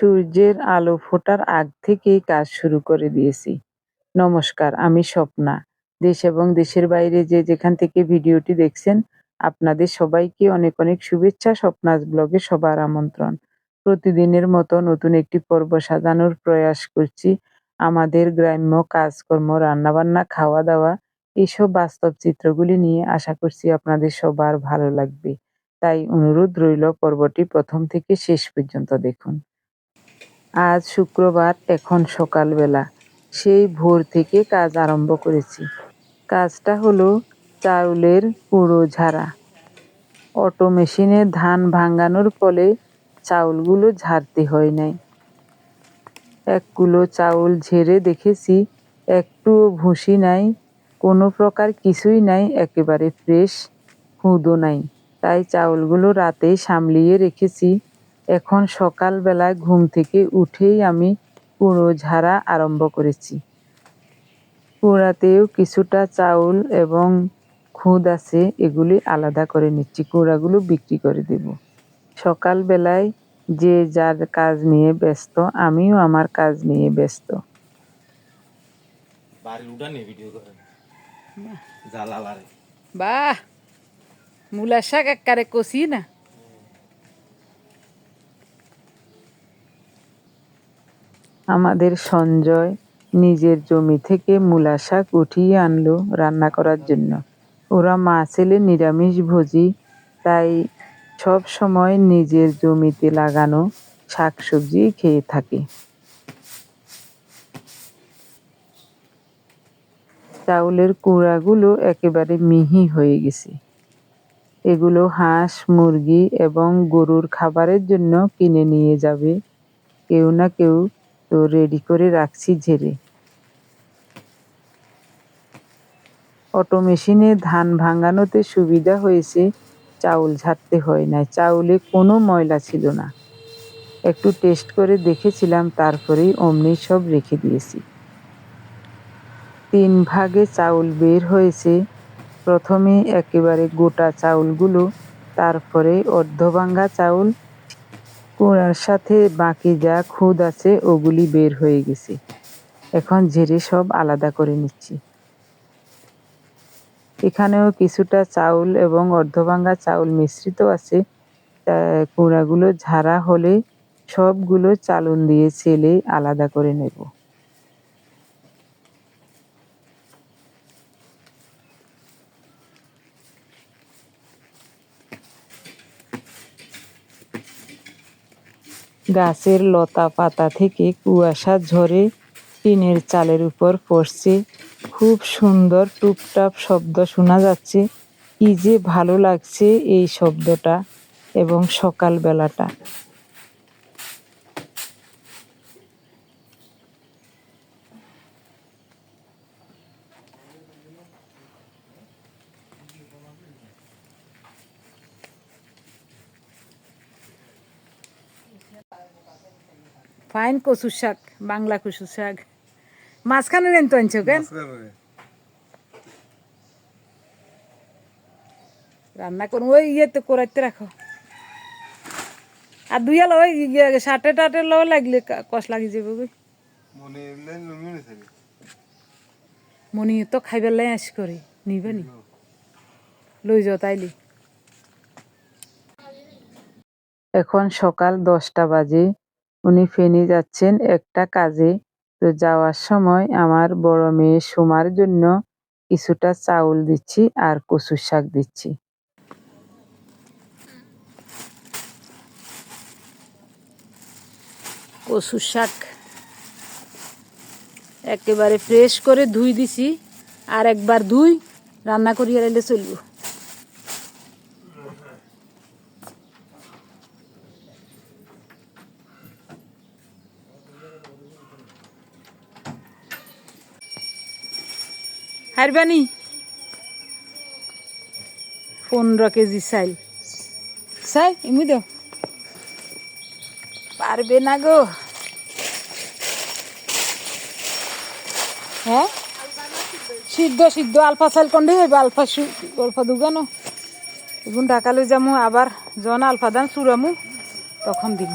সূর্যের আলো ফোটার আগ থেকেই কাজ শুরু করে দিয়েছি। নমস্কার, আমি স্বপ্না। দেশ এবং দেশের বাইরে যে যেখান থেকে ভিডিওটি দেখছেন, আপনাদের সবাইকে অনেক অনেক শুভেচ্ছা। স্বপ্নাজ ব্লগে সবার আমন্ত্রণ। প্রতিদিনের মতো নতুন একটি পর্ব সাজানোর প্রয়াস করছি। আমাদের গ্রাম্য কাজকর্ম, রান্নাবান্না, খাওয়া-দাওয়া এসব বাস্তব চিত্রগুলি নিয়ে আশা করছি আপনাদের সবার ভালো লাগবে। তাই অনুরোধ রইল পর্বটি প্রথম থেকে শেষ পর্যন্ত দেখুন। আজ শুক্রবার, এখন সকালবেলা। সেই ভোর থেকে কাজ আরম্ভ করেছি। কাজটা হলো চাউলের কুড়ো ঝাড়া। অটো মেশিনে ধান ভাঙানোর ফলে চাউলগুলো ঝাড়তে হয় নাই। এক কুলো চাউল ঝেড়ে দেখেছি, একটুও ভুসি নাই, কোনো প্রকার কিছুই নাই, একেবারে ফ্রেশ খুদও নাই। তাই চাউলগুলো রাতেই সামলিয়ে রেখেছি। এখন সকালবেলায় ঘুম থেকে উঠেই আমি কুড়ো ঝাড়া আরম্ভ করেছি। কুড়াতেও কিছুটা চাউল এবং খুদ আছে এগুলি আলাদা করে নিচ্ছি কুড়াগুলো বিক্রি করে দেব। সকালবেলায় যে যার কাজ নিয়ে ব্যস্ত আমিও আমার কাজ নিয়ে ব্যস্ত। বাহ। মূলা শাক একবারে কষি না। আমাদের সঞ্জয় নিজের জমি থেকে মূলা শাক উঠিয়ে আনলো রান্না করার জন্য। ওরা মা ছেলে নিরামিষ ভোজি, তাই সব সময় নিজের জমিতে লাগানো শাকসবজি খেয়ে থাকে। চাউলের কুড়াগুলো একেবারে মিহি হয়ে গেছে। এগুলো হাঁস, মুরগি এবং গরুর খাবারের জন্য কিনে নিয়ে যাবে। কেউ না কেউ তো রেডি করে রাখছি ঝেড়ে। অটো মেশিনে ধান ভাঙানোতে সুবিধা হয়েছে, চাউল ঝাড়তে হয় না চাউলে কোনো ময়লা ছিল না। একটু টেস্ট করে দেখেছিলাম, তারপরেই অমনি সব রেখে দিয়েছি। তিন ভাগে চাউল বের হয়েছে। প্রথমে একেবারে গোটা চাউলগুলো, তারপরে অর্ধভাঙ্গা চাউল কুড়ার সাথে বাকি যা খুদ আছে ওগুলি বের হয়ে গেছে। এখন ঝেড়ে সব আলাদা করে নিচ্ছি। এখানেও কিছুটা চাউল এবং অর্ধভাঙ্গা চাউল মিশ্রিত আছে। কুড়াগুলো ঝাড়া হলে সবগুলো চালুন দিয়ে ছেলে আলাদা করে নেব। গাছের লতা পাতা থেকে কুয়াশা ঝরে টিনের চালের উপর পড়ছে। খুব সুন্দর টুপটাপ শব্দ শোনা যাচ্ছে। কি যে ভালো লাগছে এই শব্দটা এবং সকালবেলাটা। ফাইন কচুর শাক বাংলা কচুর শাক। মাঝখানে নেন তো আনছো কেন? রান্না করুন ওই ইয়েতে করাইতে রাখো। আর দুই আলো ওই ইয়ে সাটে টাটে লো লাগলে কষ লাগি যাবে মনে থাকে। মনি তো খাইবার লাই আস করে নিবে নি? লই যাও তাইলি। এখন সকাল দশটা বাজে। উনি ফেনী যাচ্ছেন একটা কাজে। তো যাওয়ার সময় আমার বড় মেয়ে সুমার জন্য কিছুটা চাউল দিচ্ছি আর কচুর শাক দিচ্ছি। কচুর শাক একেবারে ফ্রেশ করে ধুই দিছি, আর একবার ধুই রান্না করিয়া রাইলে চলব। হারবানি পনেরো কেজি চাইল। চাই এমনি দাও। পারবে না গো। হ্যাঁ? সিদ্ধ সিদ্ধ আলফা চাল কন্ডে হইবে, আলফা আলফা দুগানো। এখন ঢাকালে যামু, আবার জন আলফা দান চুরামু তখন দিম।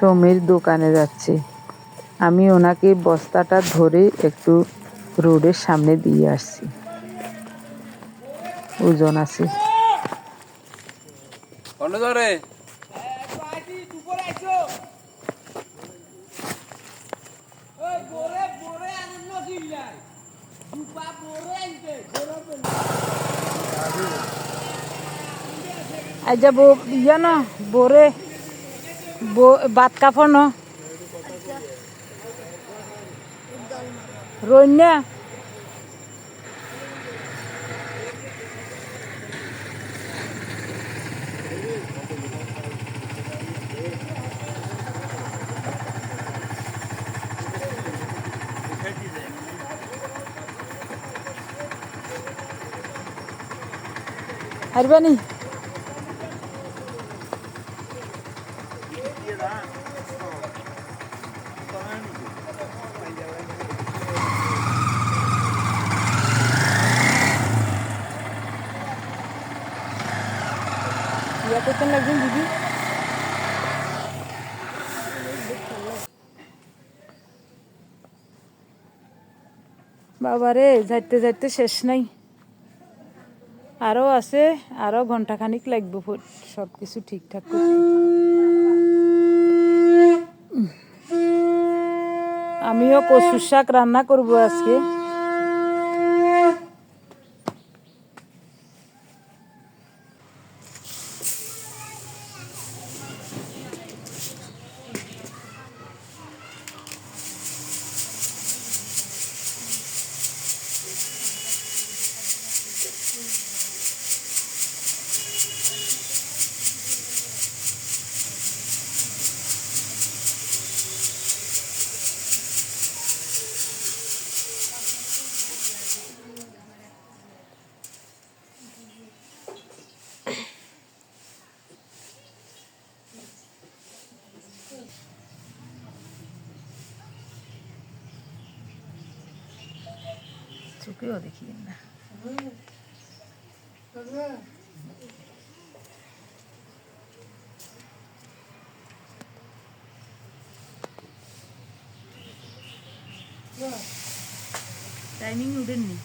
সমীর দোকানে যাচ্ছে। আমি ওনাকে বস্তাটা ধরে একটু রোডের সামনে দিয়ে আসছি। ওজন আছে। আজ ইয়া না বোরে। বাত কাপড় রন্যা হারবানি? দিদি বাবারে, যাইতে যাইতে শেষ নাই। আরও আছে আরও ঘন্টাখানিক লাগবে সব কিছু ঠিকঠাক করতে। আমিও কচুর শাক রান্না করব আজকে। টাইমিং উঠেননি।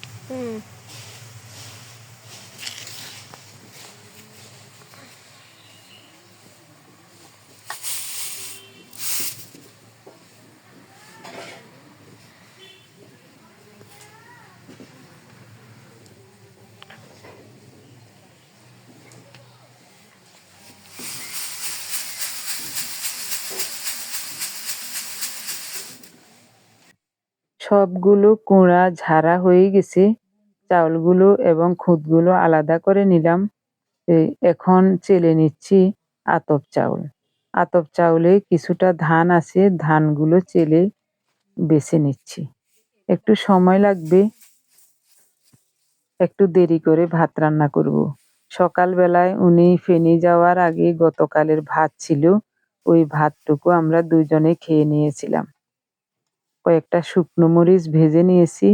সবগুলো কুঁড়া ঝাড়া হয়ে গেছে। চাউলগুলো এবং খুদগুলো আলাদা করে নিলাম। এই এখন চেলে নিচ্ছি আতপ চাউল। আতপ চাউলে কিছুটা ধান আছে, ধানগুলো চেলে বেছে নিচ্ছি। একটু সময় লাগবে। একটু দেরি করে ভাত রান্না করব। সকালবেলায় উনি ফেনি যাওয়ার আগে গতকালের ভাত ছিল। ওই ভাতটুকু আমরা দুজনে খেয়ে নিয়েছিলাম। কয়েকটা শুকনো মরিচ ভেজে নিয়েছি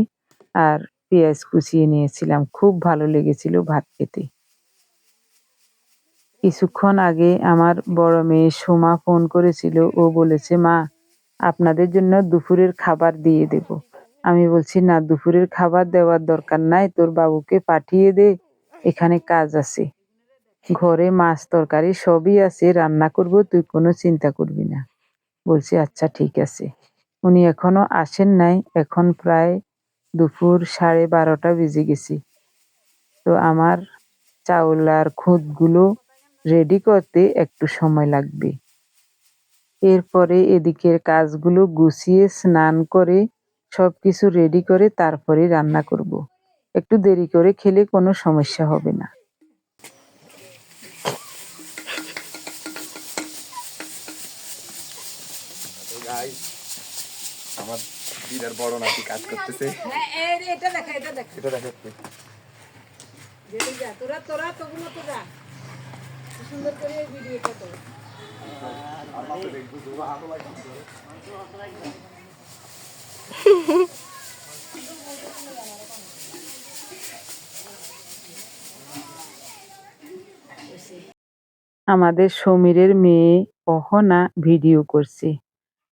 আর পেঁয়াজ কুচিয়ে নিয়েছিলাম। খুব ভালো লেগেছিল ভাত খেতে। কিছুক্ষণ আগে আমার বড় মেয়ে সোমা ফোন করেছিল। ও বলেছে, মা, আপনাদের জন্য দুপুরের খাবার দিয়ে দেব। আমি বলছি, না, দুপুরের খাবার দেওয়ার দরকার নাই। তোর বাবুকে পাঠিয়ে দে, এখানে কাজ আছে। ঘরে মাছ তরকারি সবই আছে, রান্না করব, তুই কোনো চিন্তা করবি না। বলছি আচ্ছা ঠিক আছে। উনি এখনও আসেন নাই। এখন প্রায় দুপুর সাড়ে বারোটা বেজে গেছে। তো আমার চাউল আর খুদগুলো রেডি করতে একটু সময় লাগবে। এরপরে এদিকের কাজগুলো গুছিয়ে স্নান করে সব কিছু রেডি করে তারপরে রান্না করব। একটু দেরি করে খেলে কোনো সমস্যা হবে না গাইস আমার বড় নাতি কাজ করতেছে। এটা দেখা এটা দেখা। এটা দেখাচ্ছে তোরা তোরা তোগুলো তোরা সুন্দর করে ভিডিওটা কর আমাদের সমীরের মেয়ে অহনা ভিডিও করছে।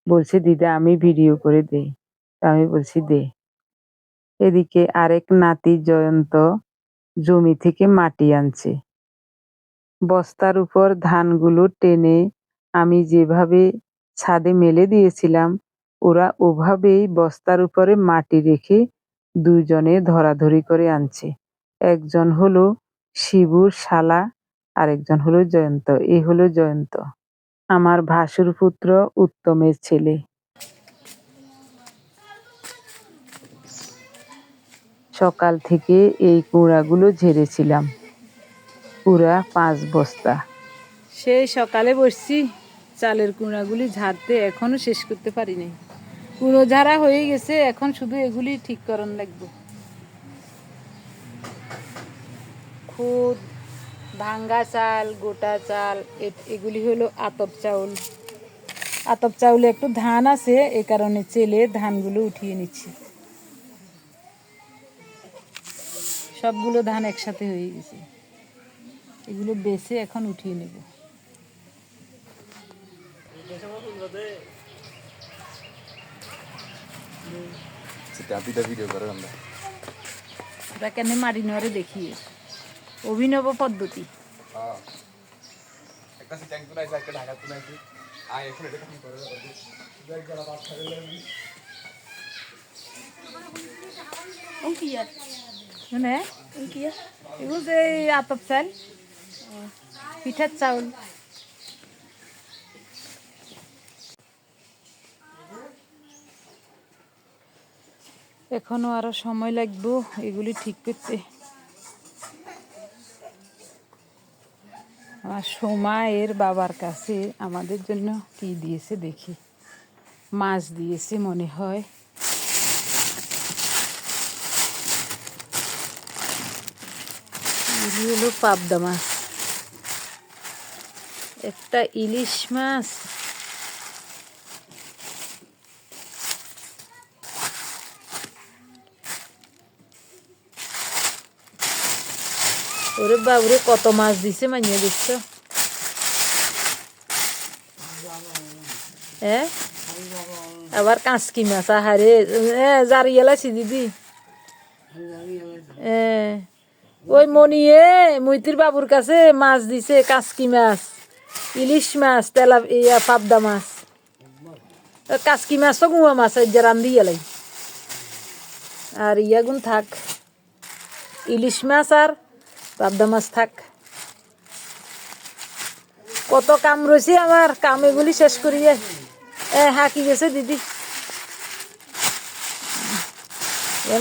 বলছে দিদা আমি ভিডিও করে দেই। আমি বলছি, দে। এদিকে আরেক নাতি জয়ন্ত জমি থেকে মাটি আনছে। বস্তার উপর ধানগুলো টেনে আমি যেভাবে ছাদে মেলে দিয়েছিলাম, ওরা ওভাবেই বস্তার উপরে মাটি রেখে দুজনে ধরাধরি করে আনছে। একজন হলো শিবুর শালা, আরেকজন হলো জয়ন্ত। এই হলো জয়ন্ত। আমার ভাসুর পুত্র উত্তমের ছেলে। সকাল থেকে এই কুড়াগুলো ঝেড়েছিলাম। পুরা পাঁচ বস্তা। সেই সকালে বসছি, চালের কুঁড়াগুলি ঝাড়তে এখনও শেষ করতে পারিনি। কুঁড়ো ঝাড়া হয়ে গেছে, এখন শুধু এগুলি ঠিক করন লাগবে। খুদ, ভাঙ্গা চাল, গোটা চাল এগুলি হলো আতপ চাউল। আতপ চাউলে একটু ধান আছে, এ কারণে চেলে ধানগুলো উঠিয়ে নিচ্ছি। সবগুলো ধান একসাথে হয়ে গেছে। এগুলো বেছে এখন উঠিয়ে নেব। ওরা কেন মারি নেওয়ারে দেখিয়ে অভিনব পদ্ধতি। একটা সিটাং এখন এটা কি? মানে এগুলো এই আতপ চাল পিঠার চাউল। এখনও আরও সময় লাগবো এগুলি ঠিক করতে। আমার সোমা এর বাবার কাছে আমাদের জন্য কি দিয়েছে দেখি। মাছ দিয়েছে মনে হয়। হলো পাবদা মাছ একটা ইলিশ মাছ ওরে বাবুরে কত মাছ দিছে মানিয়ে দেখছ হ্যাঁ আবার কাঁচকি মাছ আহারে হ্যাঁ জারিয়ে লাইছি দিদি হ্যাঁ ওই মনিয়ে মৈতির বাবুর কাছে মাছ দিছে কাসকি মাছ, ইলিশ মাছ, তেলা, ইয়া, পাবদা মাছ। কাসকি মাছ তো গুয়া মাছ যে রান্ধি এলাই। আর ইয়াগুন থাক। ইলিশ মাছ আর পাবদা মাছ থাক। কত কাম রয়েছে আমার, কাম এগুলি শেষ করিয়ে। এ, হাঁকি গেছে দিদি।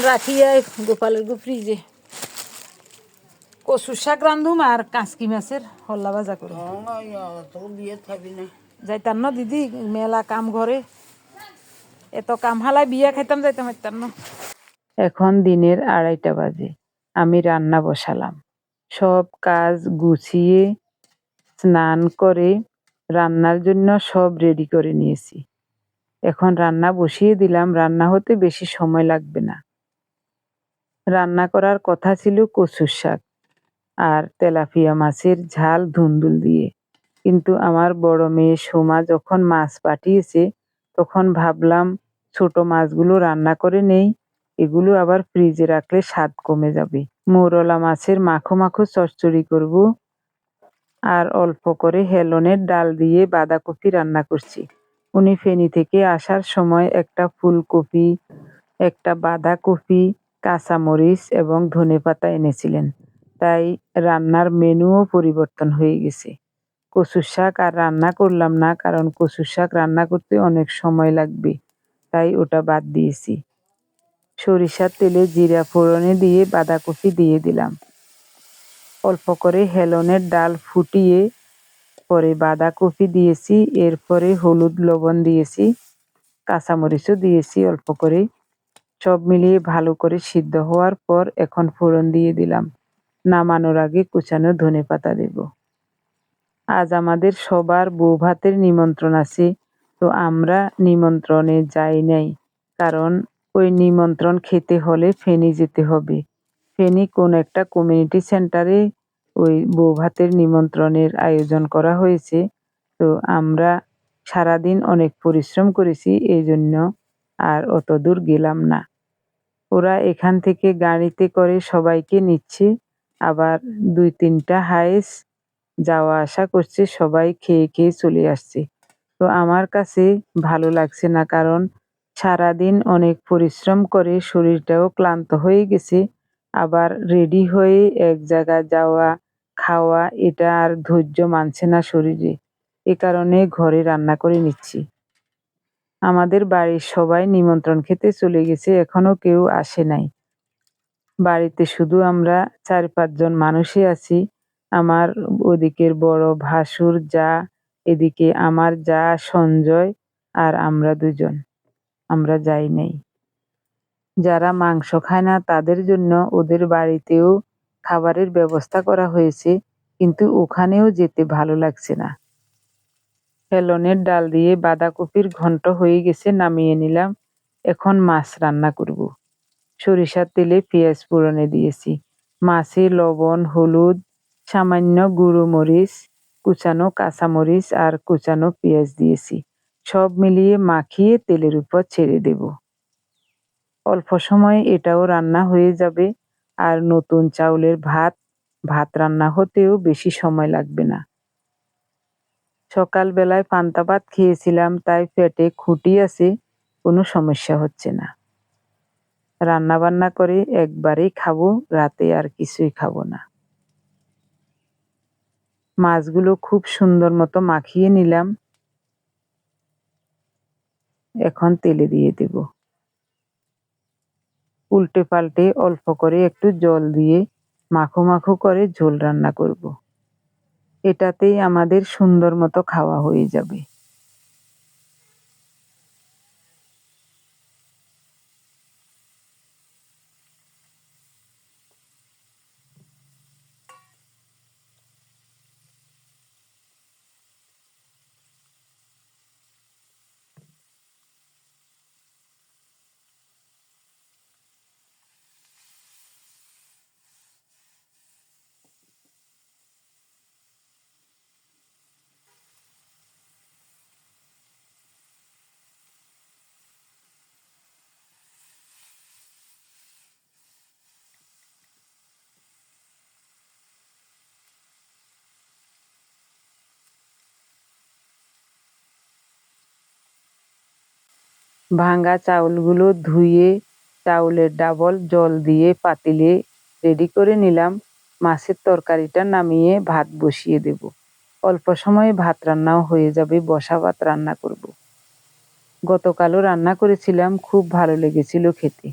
রাখিয়ে গোপালের গো ফ্রিজে। কচুর শাক রান্ধুম আর কাঁচকি মাছের হল্লা ভাজা করুম যাইতাম না। দিদি মেলা কাম ঘরে এত কাম হালাই বিয়া খাইতাম যাইতাম হাইতাম না এখন দিনের আড়াইটা বাজে। আমি রান্না বসালাম। সব কাজ গুছিয়ে স্নান করে রান্নার জন্য সব রেডি করে নিয়েছি। এখন রান্না বসিয়ে দিলাম। রান্না হতে বেশি সময় লাগবে না। রান্না করার কথা ছিল কচুর শাক। আর তেলাপিয়া মাছের ঝাল ধুন্দুল দিয়ে। কিন্তু আমার বড় মেয়ে সোমা যখন মাছ পাঠিয়েছে, তখন ভাবলাম, ছোট মাছগুলো রান্না করে নেই, এগুলো আবার ফ্রিজে রাখলে স্বাদ কমে যাবে। মৌরলা মাছের মাখো মাখো চচ্চড়ি করব আর অল্প করে হেলনের ডাল দিয়ে বাঁধাকপি রান্না করছি। উনি ফেনী থেকে আসার সময় একটা ফুলকপি, একটা বাঁধাকপি, কাঁচামরিচ এবং ধনেপাতা এনেছিলেন। তাই রান্নার মেনুও পরিবর্তন হয়ে গেছে। কচুর শাক আর রান্না করলাম না কারণ কচুর শাক রান্না করতে অনেক সময় লাগবে, তাই ওটা বাদ দিয়েছি। সরিষার তেলে জিরা ফোড়নে দিয়ে বাঁধাকপি দিয়ে দিলাম। অল্প করে হেলনের ডাল ফুটিয়ে পরে বাঁধাকপি দিয়েছি, এরপরে হলুদ লবণ দিয়েছি, কাঁচামরিচও দিয়েছি অল্প করে। সব মিলিয়ে ভালো করে সিদ্ধ হওয়ার পর এখন ফোড়ন দিয়ে দিলাম। নামানোর আগে কুচানো ধনে পাতা দেব। আজ আমাদের সবার বউ ভাতের নিমন্ত্রণ আছে, তো আমরা নিমন্ত্রণে যাই নাই, কারণ ওই নিমন্ত্রণ খেতে হলে ফেনী যেতে হবে। ফেনী কোন একটা কমিউনিটি সেন্টারে ওই বউ ভাতের নিমন্ত্রণের আয়োজন করা হয়েছে, তো আমরা সারাদিন অনেক পরিশ্রম করেছি এই জন্য আর অত দূর গেলাম না। ওরা এখান থেকে গাড়িতে করে সবাইকে নিচ্ছে আবার দুই তিনটা হাইস যাওয়া আসা করছে, সবাই খেয়ে খেয়ে চলে আসছে। তো আমার কাছে ভালো লাগছে না, কারণ সারাদিন অনেক পরিশ্রম করে শরীরটাও ক্লান্ত হয়ে গেছে। আবার রেডি হয়ে এক জায়গায় যাওয়া, খাওয়া, এটা আর ধৈর্য মানছে না শরীরে। এ কারণে ঘরে রান্না করে নিচ্ছি। আমাদের বাড়ির সবাই নিমন্ত্রণ খেতে চলে গেছে, এখনও কেউ আসে নাই। বাড়িতে শুধু আমরা চার পাঁচজন মানুষই আছি। আমার ওদিকের বড় ভাসুর যা, এদিকে আমার যা, সঞ্জয় আর আমরা দুজন। আমরা যাই নাই। যারা মাংস খায় না, তাদের জন্য ওদের বাড়িতেও খাবারের ব্যবস্থা করা হয়েছে, কিন্তু ওখানেও যেতে ভালো লাগছে না। হেলনের ডাল দিয়ে বাঁধাকপির ঘন্ট হয়ে গেছে, নামিয়ে নিলাম। এখন মাছ রান্না করব। সরিষার তেলে পেঁয়াজ ফোড়নে দিয়েছি। মাছে লবণ, হলুদ, সামান্য গুঁড়ো মরিচ, কুচানো কাঁচামরিচ আর কুচানো পেঁয়াজ দিয়েছি। সব মিলিয়ে মাখিয়ে তেলের উপর ছেড়ে দেব। অল্প সময়ে এটাও রান্না হয়ে যাবে আর নতুন চাউলের ভাত ভাত রান্না হতেও বেশি সময় লাগবে না। সকালবেলায় পান্তা ভাত খেয়েছিলাম, তাই পেটে খুঁটি আছে, কোনো সমস্যা হচ্ছে না। রান্না বান্না করে একবারেই খাব, রাতে আর কিছুই খাব না। মাছগুলো খুব সুন্দর মতো মাখিয়ে নিলাম। এখন তেলে দিয়ে দেব। উল্টে পাল্টে অল্প করে একটু জল দিয়ে মাখো মাখো করে ঝোল রান্না করব। এটাতেই আমাদের সুন্দর মতো খাওয়া হয়ে যাবে। ভাঙা চাউলগুলো ধুয়ে চাউলের ডাবল জল দিয়ে পাতিলে রেডি করে নিলাম। মাছের তরকারিটা নামিয়ে ভাত বসিয়ে দেব। অল্প সময়ে ভাত রান্নাও হয়ে যাবে, বসা ভাত রান্না করব। গতকালও রান্না করেছিলাম, খুব ভালো লেগেছিল খেতে।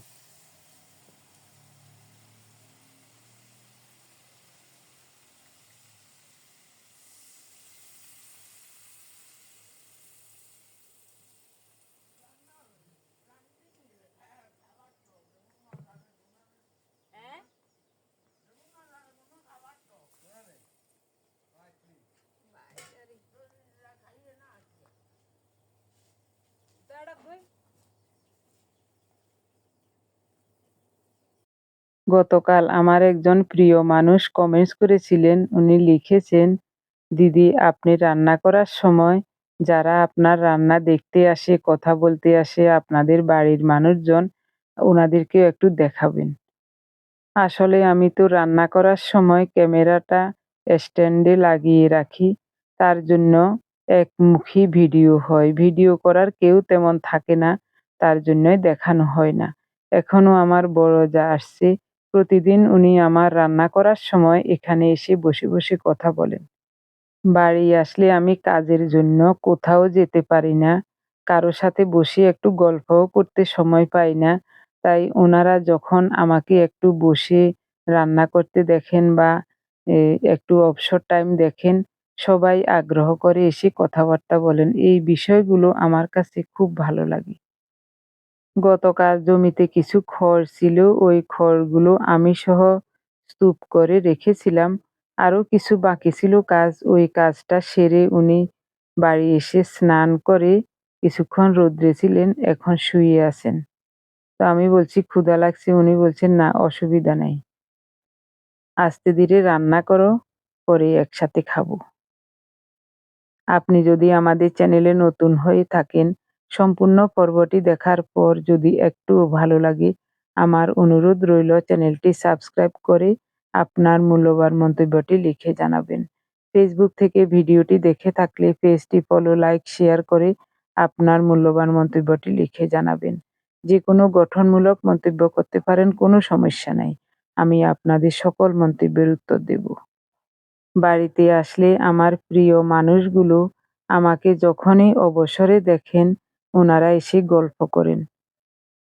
গতকাল আমার একজন প্রিয় মানুষ কমেন্টস করেছিলেন। উনি লিখেছেন, দিদি, আপনি রান্না করার সময় যারা আপনার রান্না দেখতে আসে, কথা বলতে আসে, আপনাদের বাড়ির মানুষজন, ওনাদেরকেও একটু দেখাবেন। আসলে আমি তো রান্না করার সময় ক্যামেরাটা স্ট্যান্ডে লাগিয়ে রাখি, তার জন্য একমুখী ভিডিও হয়। ভিডিও করার কেউ তেমন থাকে না, তার জন্যই দেখানো হয় না। এখনও আমার বড় যা আসছে প্রতিদিন উনি আমার রান্না করার সময় এখানে এসে বসে বসে কথা বলেন। বাড়ি আসলে আমি কাজের জন্য কোথাও যেতে পারি না, কারও সাথে বসে একটু গল্পও করতে সময় পাই না, তাই ওনারা যখন আমাকে একটু বসে রান্না করতে দেখেন বা একটু অবসর টাইম দেখেন, সবাই আগ্রহ করে এসে কথাবার্তা বলেন। এই বিষয়গুলো আমার কাছে খুব ভালো লাগে। গতকাল জমিতে কিছু খড় ছিল, ওই খড়গুলো আমি সহ স্তূপ করে রেখেছিলাম। আরও কিছু বাকি ছিল কাজ। ওই কাজটা সেরে উনি বাড়ি এসে স্নান করে কিছুক্ষণ রোদ্রে ছিলেন, এখন শুয়ে আছেন। তো আমি বলছি, ক্ষুধা লাগছে? উনি বলছেন, না, অসুবিধা নাই। আস্তে ধীরে রান্না করো, পরে একসাথে খাব। আপনি যদি আমাদের চ্যানেলে নতুন হয়ে থাকেন সম্পূর্ণ পর্বটি দেখার পর যদি একটুও ভালো লাগে, আমার অনুরোধ রইল চ্যানেলটি সাবস্ক্রাইব করে আপনার মূল্যবান মন্তব্যটি লিখে জানাবেন। ফেসবুক থেকে ভিডিওটি দেখে থাকলে পেজটি ফলো লাইক শেয়ার করে আপনার মূল্যবান মন্তব্যটি লিখে জানাবেন। যে কোনো গঠনমূলক মন্তব্য করতে পারেন, কোনো সমস্যা নাই। আমি আপনাদের সকল মন্তব্যের উত্তর দেব। বাড়িতে আসলে আমার প্রিয় মানুষগুলো আমাকে যখনই অবসরে দেখেন ওনারা এসে গল্প করেন।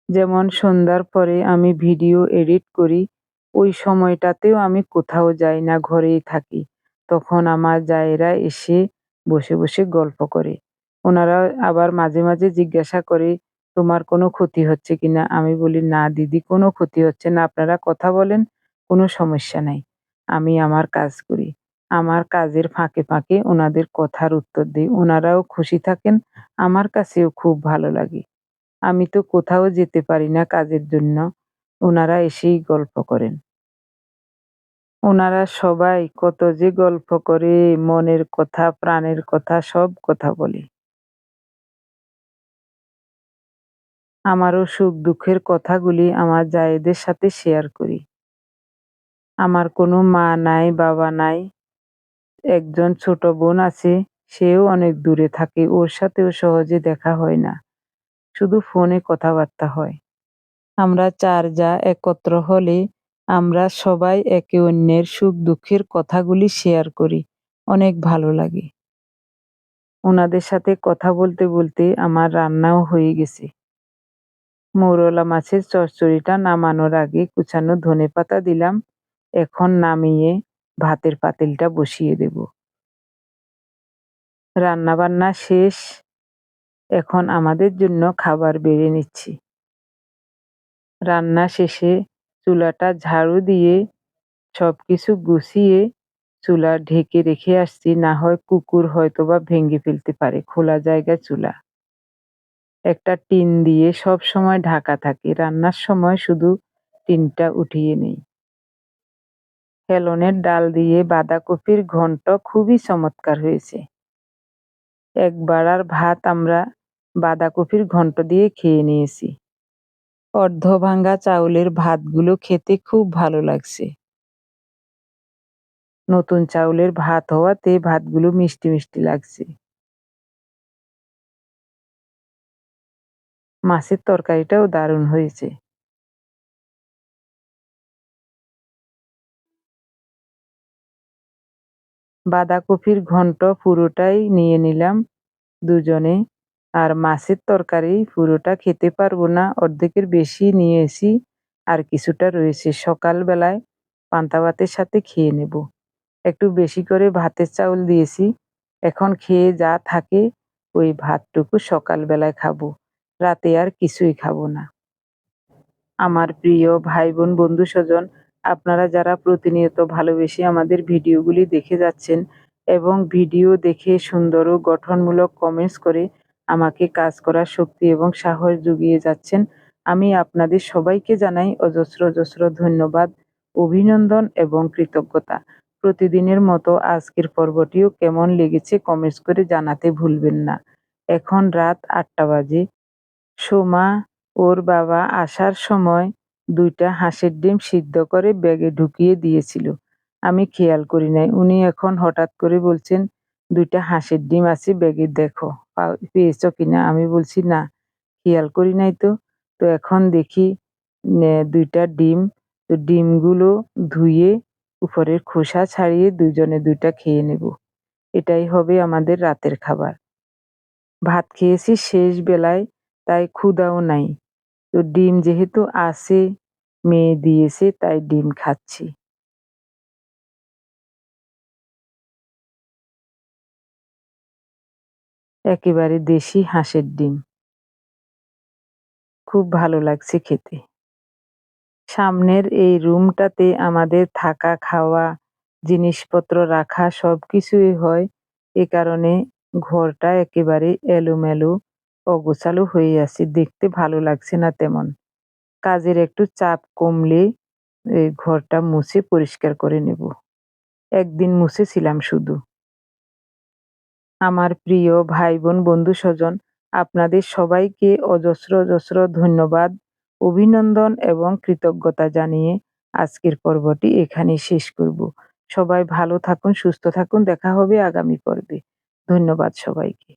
যেমন, সন্ধ্যার পরে আমি ভিডিও এডিট করি, ওই সময়টাতেও আমি কোথাও যাই না, ঘরেই থাকি। তখন আমার জায়েরা এসে বসে বসে গল্প করে। ওনারা আবার মাঝে মাঝে জিজ্ঞাসা করে, তোমার কোনো ক্ষতি হচ্ছে কিনা আমি বলি, না দিদি, কোনো ক্ষতি হচ্ছে না। আপনারা কথা বলেন, কোনো সমস্যা নাই। আমি আমার কাজ করি। আমার কাজের ফাঁকে ফাঁকে ওনাদের কথার উত্তর দিই। ওনারাও খুশি থাকেন, আমার কাছেও খুব ভালো লাগে। আমি তো কোথাও যেতে পারি না কাজের জন্য। ওনারা এসেই গল্প করেন। ওনারা সবাই কত যে গল্প করে, মনের কথা, প্রাণের কথা, সব কথা বলে। আমারও সুখ দুঃখের কথাগুলি আমার জায়েদের সাথে শেয়ার করি। আমার কোনো মা নাই, বাবা নাই একজন ছোট বোন আছে, সেও অনেক দূরে থাকে, ওর সাথেও সহজে দেখা হয় না। শুধু ফোনে কথাবার্তা হয়। আমরা চার যা একত্র হলে আমরা সবাই একে অন্যের সুখ দুঃখের কথাগুলি শেয়ার করি, অনেক ভালো লাগে। ওনাদের সাথে কথা বলতে বলতে আমার রান্নাও হয়ে গেছে। মৌরলা মাছের চচ্চড়িটা নামানোর আগে কুচানো ধনে পাতা দিলাম, এখন নামিয়ে ভাতের পাতিলটা বসিয়ে দেব। রান্না বান্না শেষ। এখন আমাদের জন্য খাবার বেড়ে নিচ্ছি। রান্না শেষে চুলাটা ঝাড়ু দিয়ে সবকিছু গুছিয়ে চুলা ঢেকে রেখে আসছি। না হয় কুকুর হয়তো বা ভেঙে ফেলতে পারে। খোলা জায়গায় চুলা। একটা টিন দিয়ে সব সময় ঢাকা থাকে। রান্নার সময় শুধু টিনটা উঠিয়ে নেই। হেলনের ডাল দিয়ে বাঁধাকপির ঘন্ট খুবই চমৎকার হয়েছে। একবার আর ভাত আমরা বাঁধাকপির ঘন্ট দিয়ে খেয়ে নিয়েছি। অর্ধ ভাঙ্গা চাউলের ভাতগুলো খেতে খুব ভালো লাগছে। নতুন চাউলের ভাত হওয়াতে ভাতগুলো মিষ্টি মিষ্টি লাগছে। মাছের তরকারিটাও দারুণ হয়েছে। বাঁধাকপির ঘন্ট পুরোটাই নিয়ে নিলাম দুজনে। আর মাছের তরকারি পুরোটা খেতে পারব না, অর্ধেকের বেশি নিয়েছি, আর কিছুটা রয়েছে। সকালবেলায় পান্তা ভাতের সাথে খেয়ে নেব। একটু বেশি করে ভাতের চাউল দিয়েছি। এখন খেয়ে যা থাকে ওই ভাতটুকু সকালবেলায় খাব। রাতে আর কিছুই খাব না। আমার প্রিয় ভাই বোন বন্ধু স্বজন আপনারা যারা প্রতিনিয়ত ভালোবেসে আমাদের ভিডিওগুলি দেখে যাচ্ছেন এবং ভিডিও দেখে সুন্দর ও গঠনমূলক কমেন্টস করে আমাকে কাজ করার শক্তি এবং সাহস জুগিয়ে যাচ্ছেন, আমি আপনাদের সবাইকে জানাই অজস্র অজস্র ধন্যবাদ, অভিনন্দন এবং কৃতজ্ঞতা। প্রতিদিনের মতো আজকের পর্বটিও কেমন লেগেছে কমেন্টস করে জানাতে ভুলবেন না। এখন রাত আটটা বাজে। সোমা, ওর বাবা, আসার সময় দুইটা হাঁসের ডিম সিদ্ধ করে ব্যাগে ঢুকিয়ে দিয়েছিল। আমি খেয়াল করি নাই। উনি এখন হঠাৎ করে বলছেন, দুইটা হাঁসের ডিম আছে, ব্যাগে দেখো। পেয়েছ কিনা? আমি বলছি, না, খেয়াল করি নাই তো। তো এখন দেখি দুইটা ডিম, তো ডিমগুলো ধুয়ে উপরের খোসা ছাড়িয়ে দুজনে দুইটা খেয়ে নেব। এটাই হবে আমাদের রাতের খাবার। ভাত খেয়েছি শেষ বেলায়, তাই ক্ষুধাও নাই। তো ডিম যেহেতু আছে, মেয়ে দিয়েছে, তাই ডিম খাচ্ছি। একেবারে দেশি হাঁসের ডিম। খুব ভালো লাগছে খেতে। সামনের এই রুমটাতে আমাদের থাকা, খাওয়া, জিনিসপত্র রাখা সবকিছুই হয়। এ কারণে ঘরটা একেবারে এলোমেলো অগোছালো হয়ে আছে। দেখতে ভালো লাগছে না তেমন। কাজের একটু চাপ কমলে এই ঘরটা মুছে পরিষ্কার করে নেব। একদিন মুছেছিলাম শুধু। আমার প্রিয় ভাই বোন বন্ধু স্বজন আপনাদের সবাইকে অজস্র অজস্র ধন্যবাদ, অভিনন্দন এবং কৃতজ্ঞতা জানিয়ে আজকের পর্বটি এখানেই শেষ করব। সবাই ভালো থাকুন, সুস্থ থাকুন। দেখা হবে আগামী পর্বে। ধন্যবাদ সবাইকে।